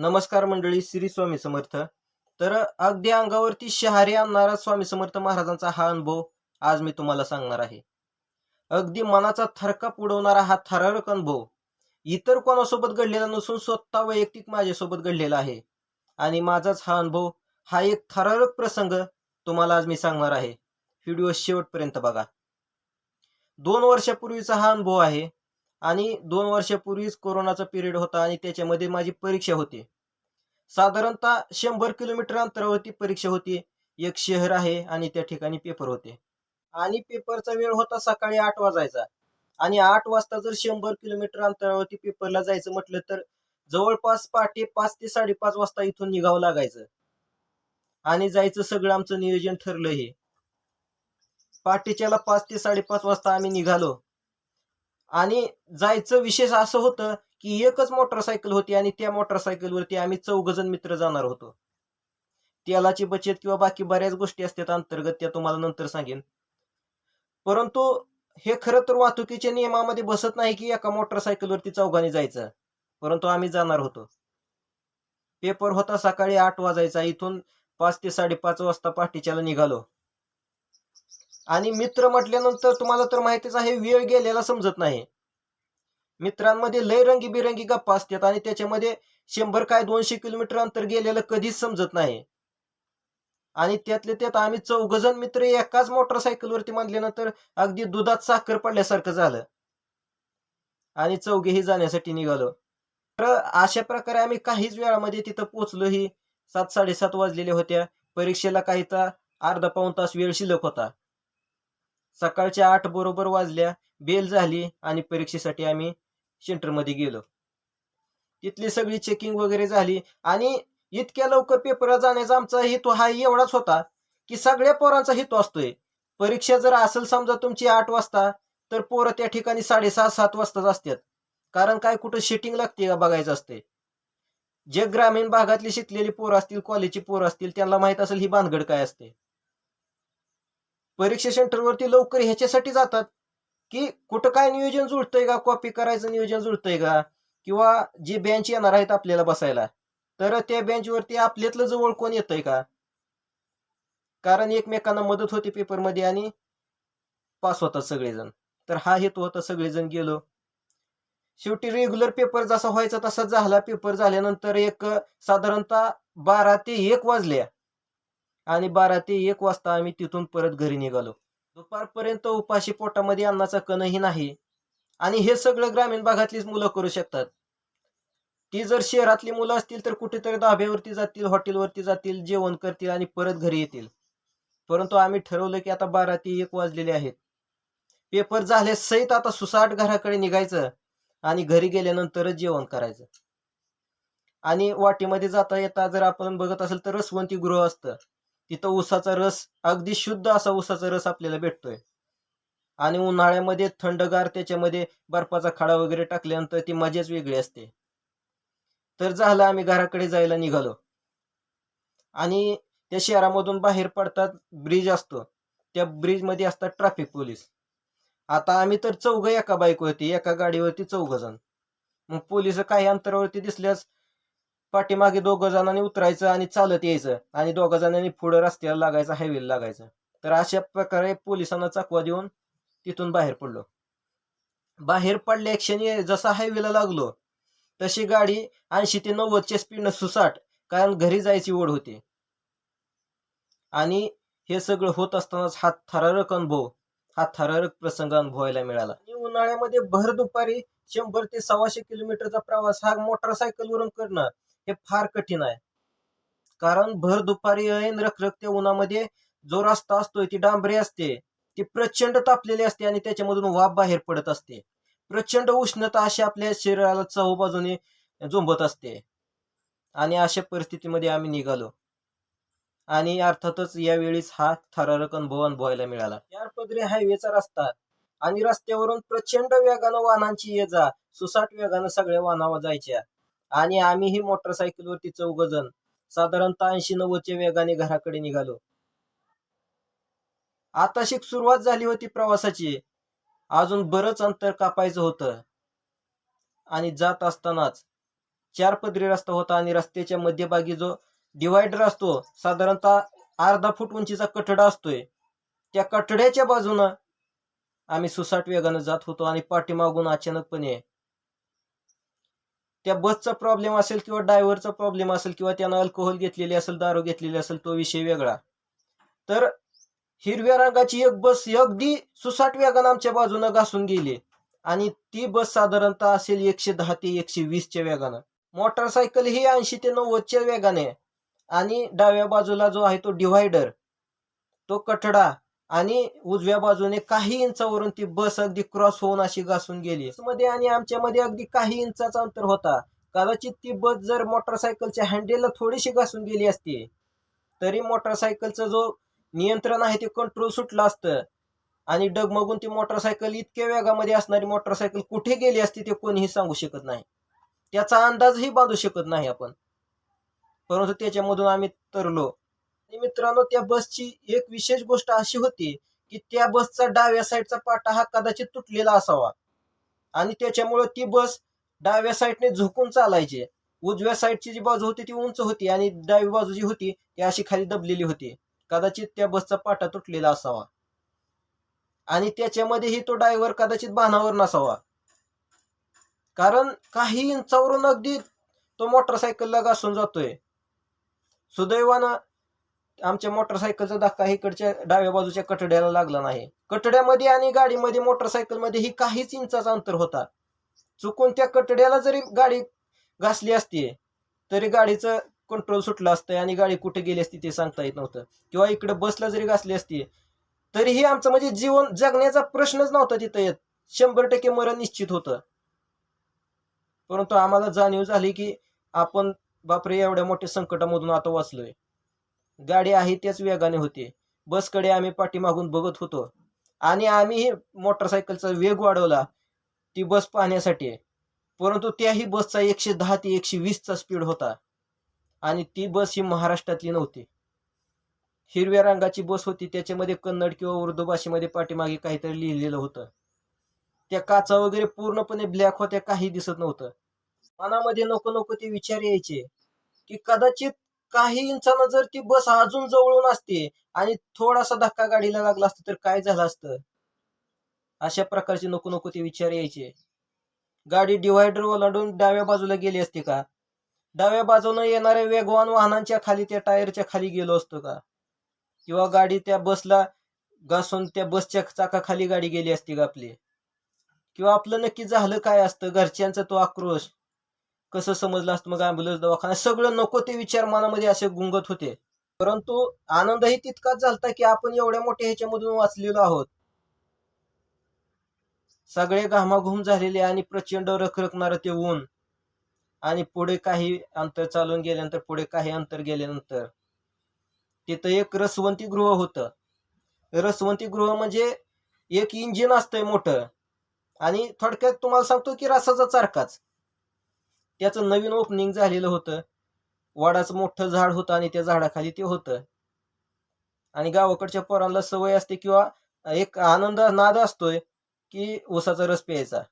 नमस्कार मंडळी श्री स्वामी समर्थ. तर अगदी अंगावरती शहारे आणणारा स्वामी समर्थ महाराजांचा हा अनुभव आज मी तुम्हाला सांगणार आहे. अगदी मनाचा थरकाप उडवणारा हा थरारक अनुभव इतर कोणासोबत घडलेला नसून स्वतः वैयक्तिक माझ्यासोबत घडलेला आहे. आणि माझाच हा अनुभव हा एक थरारक प्रसंग तुम्हाला आज मी सांगणार आहे. व्हिडिओ शेवटपर्यंत बघा. दोन वर्षापूर्वीचा हा अनुभव आहे. आणि दोन वर्षापूर्वीच कोरोनाचा पिरियड होता आणि त्याच्यामध्ये माझी परीक्षा होती. साधारणतः शंभर किलोमीटर अंतरावरती परीक्षा होती. एक शहर आहे आणि त्या ठिकाणी पेपर होते. आणि पेपरचा वेळ होता सकाळी आठ वाजायचा. आणि आठ वाजता जर शंभर किलोमीटर अंतरावरती पेपरला जायचं म्हटलं तर जवळपास पहाटे पाच ते साडेपाच वाजता इथून निघावं लागायचं. आणि जायचं सगळं आमचं नियोजन ठरलं हे. पहाटेच्याला पाच ते साडेपाच वाजता आम्ही निघालो. आणि जायचं विशेष असं होतं की एकच मोटरसायकल होती आणि त्या मोटरसायकलवरती आम्ही चौघजण मित्र जाणार होतो. तेलाची बचत किंवा बाकी बऱ्याच गोष्टी असतात अंतर्गत त्या तुम्हाला नंतर सांगेन. परंतु हे खरं तर वाहतुकीच्या नियमामध्ये बसत नाही की एका मोटरसायकलवरती चौघांनी जायचं परंतु आम्ही जाणार होतो. पेपर होता सकाळी आठ वाजायचा इथून पाच ते साडेपाच वाजता पहाटेच्याला निघालो. आणि मित्र म्हटल्यानंतर तुम्हाला तर माहितीच आहे वेळ गेलेला समजत नाही. मित्रांमध्ये लय रंगीबिरंगी गप्पा असतात आणि त्याच्यामध्ये शंभर काय दोनशे किलोमीटर अंतर गेलेलं कधीच समजत नाही. आणि त्यातले त्यात आम्ही चौघजण मित्र एकाच मोटरसायकलवरती म्हणल्यानंतर अगदी दुधात साखर पडल्यासारखं झालं. आणि चौघेही जाण्यासाठी निघालो. तर अशा प्रकारे आम्ही काहीच वेळामध्ये तिथं पोचलो ही सात साडेसात वाजलेल्या होत्या. परीक्षेला काही तर अर्धा पाऊण तास वेळ शिल्लक होता. सकाळच्या आठ बरोबर वाजल्या बेल झाली आणि परीक्षेसाठी आम्ही सेंटरमध्ये गेलो. तिथली सगळी चेकिंग वगैरे झाली आणि इतक्या लवकर पेपरला जाण्याचा आमचा हेतू हा एवढाच होता की सगळ्या पोरांचा हेतू असतोय. परीक्षा जर असेल समजा तुमची आठ वाजता तर पोरं त्या ठिकाणी साडेसहा सात वाजताच असतात. कारण काय कुठं शिटिंग लागते का बघायचं असते. जे ग्रामीण भागातली शिकलेली पोरं असतील कॉलेजची पोरं असतील त्यांना माहीत असेल ही भानगड काय असते. परीक्षा सेंटरवरती लवकर ह्याच्यासाठी जातात की कुठं काय नियोजन जुळतंय का? कॉपी करायचं नियोजन जुळतंय का? किंवा जे बेंच येणार आहेत आपल्याला बसायला तर त्या बेंचवरती आपल्यातलं जवळ कोण येतंय का? कारण एकमेकांना मदत होती पेपरमध्ये आणि पास होतात सगळेजण. तर हा हेतू होता सगळेजण गेलो. शेवटी रेग्युलर पेपर जसा व्हायचा तसा झाला. पेपर झाल्यानंतर एक साधारणतः बारा ते एक वाजल्या. आणि बारा ते एक वाजता आम्ही तिथून परत घरी निघालो. दुपारपर्यंत उपाशी पोटामध्ये अन्नाचा कणही नाही. आणि हे सगळं ग्रामीण भागातलीच मुलं करू शकतात. ती जर शहरातली मुलं असतील तर कुठेतरी धाब्यावरती जातील हॉटेलवरती जातील जेवण करतील आणि परत घरी येतील. परंतु आम्ही ठरवलं की आता बारा ते एक वाजलेले आहेत. पेपर झाले सहित आता सुसाट घराकडे निघायचं आणि घरी गेल्यानंतरच जेवण करायचं. आणि वाटेमध्ये जाता येता जर आपण बघत असेल तर रसवंती गृह असतं. तिथं ऊसाचा रस अगदी शुद्ध असा ऊसाचा रस आपल्याला भेटतोय. आणि उन्हाळ्यामध्ये थंडगार त्याच्यामध्ये बर्फाचा खडा वगैरे टाकल्यानंतर ती मजाच वेगळी असते. तर झालं आम्ही घराकडे जायला निघालो. आणि त्या शहरामधून बाहेर पडतात ब्रिज असतो. त्या ब्रिजमध्ये असतात ट्रॅफिक पोलीस. आता आम्ही तर चौघ एका बाईकवरती एका गाडीवरती चौघ जण. मग पोलीस काही अंतरावरती दिसल्यास पाठीमागे दोघं जणांनी उतरायचं आणि चालत यायचं आणि दोघं जणांनी पुढं रस्त्याला लागायचं हायवेला लागायचं. तर अशा प्रकारे पोलिसांना चकवा देऊन तिथून बाहेर पडलो. बाहेर पडल्या क्षणी जसा हायवेला लागलो तशी गाडी ऐंशी ते नव्वदच्या स्पीडनं सुसाट कारण घरी जायची ओढ होती. आणि हे सगळं होत असतानाच हा थरारक अनुभव हा थरारक प्रसंग अनुभवायला मिळाला. आणि उन्हाळ्यामध्ये भर दुपारी शंभर ते सव्वाशे किलोमीटरचा प्रवास हा मोटरसायकलवरून करणं हे फार कठीण आहे. कारण भर दुपारी ऐन रखरखत्या उन्हामध्ये जो रस्ता असतोय ती डांबरी असते ती प्रचंड तापलेली असते आणि त्याच्यामधून वाफ बाहेर पडत असते. प्रचंड उष्णता अशी आपल्या शरीराला चहू बाजूने झोंबत असते. आणि अशा परिस्थितीमध्ये आम्ही निघालो. आणि अर्थातच यावेळीच हा थरारक अनुभव अनुभवायला मिळाला. चार पदरी हायवेचा रस्ता आणि रस्त्यावरून प्रचंड वेगानं वाहनांची ये जा सुसाट वेगानं सगळ्या वाहनावर जायच्या. आणि आम्हीही मोटरसायकलवरती चौघ जण साधारणतः ऐंशी नव्वदच्या वेगाने घराकडे निघालो. आताशी सुरुवात झाली होती प्रवासाची. अजून बरंच अंतर कापायचं होतं. आणि जात असतानाच चार पदरी रस्ता होता आणि रस्त्याच्या मध्यभागी जो डिवायडर असतो साधारणतः अर्धा फूट उंचीचा कठडा असतोय. त्या कठड्याच्या बाजूनं आम्ही सुसाट वेगानं जात होतो आणि पाठीमागून अचानकपणे त्या बसचा प्रॉब्लेम असेल किंवा ड्रायव्हरचा प्रॉब्लेम असेल किंवा त्यानं अल्कोहोल घेतलेली असेल दारू घेतलेली असेल तो विषय वेगळा तर हिरव्या रंगाची एक बस अगदी सुसाट वेगानं आमच्या बाजूनं घासून गेली आणि ती बस साधारणतः असेल एकशे दहा ते एकशे वीसच्या वेगानं मोटरसायकल ही ऐंशी ते नव्वदच्या वेगाने आहे. आणि डाव्या बाजूला जो आहे तो डिव्हायडर तो कठडा आणि उजव्या बाजूने काही इंचावरून ती बस अगदी क्रॉस होऊन अशी घासून गेली. मध्ये आणि आमच्यामध्ये अगदी काही इंचाचा अंतर होता. कदाचित ती बस जर मोटरसायकलच्या हँडेलला थोडीशी घासून गेली असती तरी मोटरसायकलचं जो नियंत्रण आहे ते कंट्रोल सुटलं असतं. आणि डगमगून ती मोटरसायकल इतक्या वेगामध्ये असणारी मोटरसायकल कुठे गेली असती ते कोणीही सांगू शकत नाही. त्याचा अंदाजही बांधू शकत नाही आपण. परंतु त्याच्यामधून आम्ही तरलो. आणि मित्रांनो त्या बसची एक विशेष गोष्ट अशी होती की त्या बसचा डाव्या साईडचा पाटा हा कदाचित तुटलेला असावा. आणि त्याच्यामुळे ती बस डाव्या साईडने झुकून चालायची. उजव्या साईडची जी बाजू होती ती उंच होती आणि डावी बाजू जी होती ती अशी खाली दबलेली होती. कदाचित त्या बसचा पाटा तुटलेला असावा. आणि त्याच्यामध्येही तो ड्रायव्हर कदाचित बाणावर नसावा. कारण काही इंचावरून अगदी तो मोटरसायकलला घासून जातोय. सुदैवानं आमच्या मोटरसायकलचा धक्का इकडच्या डाव्या बाजूच्या कठड्याला लागला नाही. कठड्यामध्ये आणि गाडीमध्ये मोटरसायकलमध्ये ही काहीच इंचाचा अंतर होता. चुकून त्या कठड्याला जरी गाडी घासली असती तरी गाडीचं कंट्रोल सुटलं असतं आणि गाडी कुठे गेली असती ते सांगता येत नव्हतं. किंवा इकडे बसला जरी घासली असती तरीही आमचं म्हणजे जीवन जगण्याचा प्रश्नच नव्हता तिथं येत. शंभर टक्के मरण निश्चित होतं. परंतु आम्हाला जाणीव झाली की आपण बापरे एवढ्या मोठ्या संकटामधून आता वाचलोय. गाडी आहे त्याच वेगाने होते. बसकडे आम्ही पाठीमागून बघत होतो. आणि आम्ही मोटरसायकलचा वेग वाढवला ती बस पाहण्यासाठी. परंतु त्याही बसचा एकशे दहा ते एकशे वीसचा स्पीड होता. आणि ती बस ही महाराष्ट्रातली नव्हती. हिरव्या रंगाची बस होती त्याच्यामध्ये कन्नड किंवा उर्दू भाषेमध्ये पाठीमागे काहीतरी लिहिलेलं होतं. त्या काचा वगैरे पूर्णपणे ब्लॅक होत्या काही दिसत नव्हतं. मनामध्ये नको नको ते विचार यायचे की कदाचित काही इंचानं जर ती बस अजून जवळून असते आणि थोडासा धक्का गाडीला लागला असता तर काय झालं असतं? अशा प्रकारचे नको नको ते विचार यायचे. गाडी डिव्हायडर ओलांडून डाव्या बाजूला गेली असते का? डाव्या बाजूनं येणाऱ्या वेगवान वाहनांच्या खाली त्या टायरच्या खाली गेलो असतो का? किंवा गाडी त्या बसला घासून त्या बसच्या चाकाखाली गाडी गेली असती का आपली? किंवा आपलं नक्की झालं काय असतं? घरच्यांचा तो आक्रोश कसं समजलं असतं मग अँब्युलन्स दवाखाना सगळं नको ते विचार मनामध्ये असे गुंगत होते. परंतु आनंदही तितकाच झालता की आपण एवढ्या मोठ्या ह्याच्यामधून वाचलेलो आहोत. सगळे घामाघूम झालेले आणि प्रचंड रखरखणारं ते ऊन. आणि पुढे काही अंतर चालून गेल्यानंतर पुढे काही अंतर गेल्यानंतर तिथं एक रसवंती गृह होतं. रसवंती गृह म्हणजे एक इंजिन असतंय मोठं. आणि थोडक्यात तुम्हाला सांगतो की रसाचा चारकाच. त्याचं नवीन ओपनिंग झालेलं होतं. वाडाचं मोठं झाड होतं आणि त्या झाडाखाली ते होतं. आणि गावाकडच्या पोरांना सवय असते किंवा एक आनंद नाद असतोय की ऊसाचा रस प्यायचा.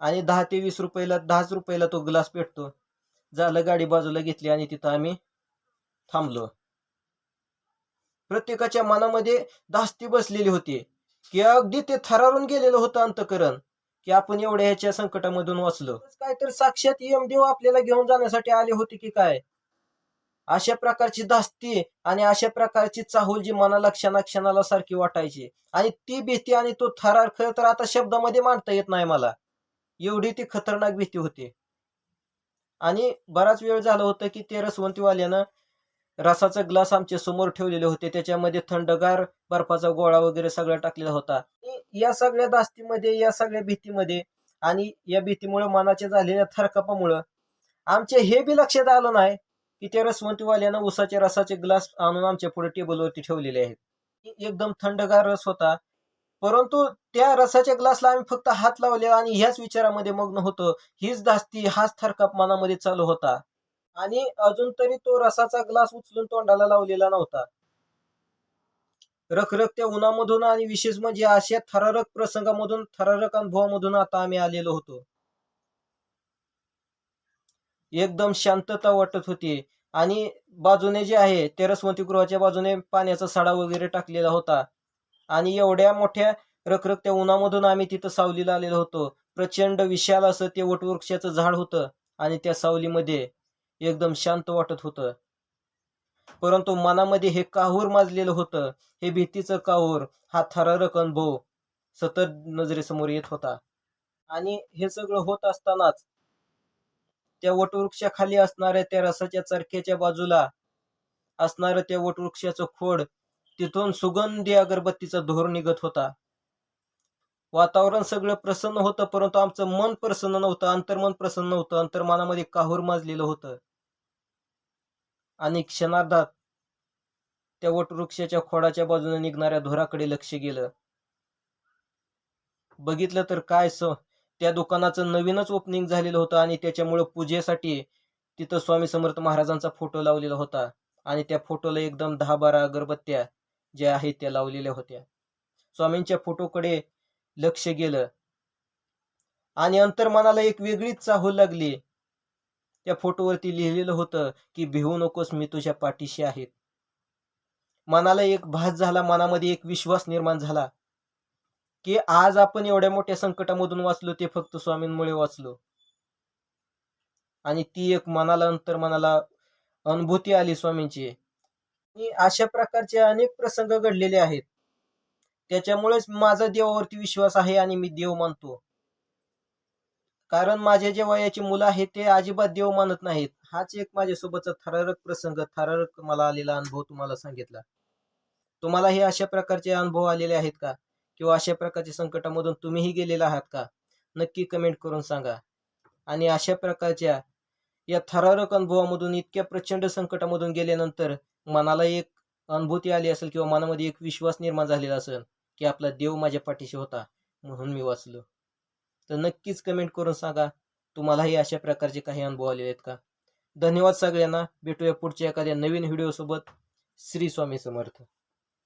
आणि दहा ते वीस रुपयाला दहाच रुपयाला तो ग्लास पेटतो. झालं गाडी बाजूला घेतली आणि तिथं आम्ही थांबलो. प्रत्येकाच्या मनामध्ये धास्ती बसलेली होती. की अगदी ते थरारून गेलेलं होतं अंतकरण. की आपण एवढ्या ह्याच्या संकटामधून वाचलो. काय तर साक्षात यमदेव आपल्याला घेऊन जाण्यासाठी आले होते की काय? अशा प्रकारची धास्ती आणि अशा प्रकारची चाहूल जी मनाला क्षणाक्षणाला सारखी वाटायची. आणि ती भीती आणि तो थरार खरं तर आता शब्दामध्ये मांडता येत नाही मला. एवढी ती खतरनाक भीती होती. आणि बराच वेळ झाला होता की ते रसवंतीवाल्यानं रसाचा ग्लास आमच्यासमोर ठेवलेले होते. त्याच्यामध्ये थंडगार बर्फाचा गोळा वगैरे सगळा टाकलेला होता. या सगळ्या दास्तीमध्ये या सगळ्या भीतीमध्ये आणि या भीतीमुळे मनाच्या झालेल्या थरकपामुळं आमच्या हे बी लक्षात आलं नाही की त्या रसवंतीवाल्यानं उसाचे रसाचे ग्लास आणून आमच्या पुढे टेबलवरती ठेवलेले आहेत. एकदम थंडगार रस होता. परंतु त्या रसाच्या ग्लासला आम्ही फक्त हात लावले आणि ह्याच विचारामध्ये मग्न होतो. हीच धास्ती हाच थरकाप मनामध्ये चालू होता. आणि अजून तरी तो रसाचा ग्लास उचलून तोंडाला लावलेला नव्हता. रखरखत्या उन्हामधून आणि विशेष म्हणजे अशा थरारक प्रसंगामधून थरारक अनुभवामधून आता आम्ही आलेलो होतो. एकदम शांतता वाटत होती. आणि बाजूने जे आहे ते गृहाच्या बाजूने पाण्याचा सडा वगैरे टाकलेला होता. आणि एवढ्या मोठ्या रखरखत्या उन्हामधून आम्ही तिथं सावलीला आलेलो होतो. प्रचंड विशाल असं ते वटवृक्षाचं झाड होतं आणि त्या सावलीमध्ये एकदम शांत वाटत होतं. परंतु मनामध्ये हे काहूर माजलेलं होतं. हे भीतीचं काहूर. हा थरारक अनुभव सतत नजरेसमोर येत होता. आणि हे सगळं होत असतानाच त्या वटवृक्षाखाली असणाऱ्या त्या रसाच्या चरख्याच्या बाजूला असणारं त्या वटवृक्षाचं खोड तिथून सुगंधी अगरबत्तीचा धोर निघत होता. वातावरण सगळं प्रसन्न होतं परंतु आमचं मन प्रसन्न नव्हतं अंतर्मन प्रसन्न नव्हतं अंतर्मनामध्ये काहूर माजलेलं होतं. आणि क्षणार्धात त्या वटवृक्षाच्या खोडाच्या बाजूने निघणाऱ्या धोराकडे लक्ष गेलं. बघितलं तर काय स त्या दुकानाचं नवीनच ओपनिंग झालेलं होतं आणि त्याच्यामुळं पूजेसाठी तिथं स्वामी समर्थ महाराजांचा फोटो लावलेला होता आणि त्या फोटोला एकदम दहा बारा अगरबत्त्या ज्या आहेत त्या लावलेल्या होत्या. स्वामींच्या फोटोकडे लक्ष गेलं. आणि अंतर्मनाला एक वेगळीच चाहूल लागली. त्या फोटोवरती लिहिलेलं होतं की भिवू नकोस मी तुझ्या पाठीशी आहेत मनाला एक भास झाला मनामध्ये एक विश्वास निर्माण झाला की आज आपण एवढ्या मोठ्या संकटामधून वाचलो ते फक्त स्वामींमुळे वाचलो. आणि ती एक मनाला अंतर मनाला अनुभूती आली स्वामींची. आणि अशा प्रकारचे अनेक प्रसंग घडलेले आहेत. त्याच्यामुळेच माझा देवावरती विश्वास आहे आणि मी देव मानतो. कारण माझे जे वयाची मुलं आहेत ते अजिबात देव मानत नाहीत. हाच एक माझ्यासोबतचा थरारक प्रसंग थरारक मला आलेला अनुभव तुम्हाला सांगितला. तुम्हाला हे अशा प्रकारचे अनुभव आलेले आहेत का? किंवा अशा प्रकारच्या संकटामधून तुम्हीही गेलेला आहात का? नक्की कमेंट करून सांगा. आणि अशा प्रकारच्या या थरारक अनुभवामधून इतक्या प्रचंड संकटामधून गेल्यानंतर मनाला एक अनुभूती आली असेल किंवा मनामध्ये एक विश्वास निर्माण झालेला असेल की आपला देव माझ्या पाठीशी होता म्हणून मी वाचलो. तर नक्कीच कमेंट करून सांगा तुम्हालाही अशा प्रकारचे काही अनुभव आले आहेत का? धन्यवाद सगळ्यांना. भेटूया पुढच्या एखाद्या नवीन व्हिडिओसोबत श्री स्वामी समर्थ.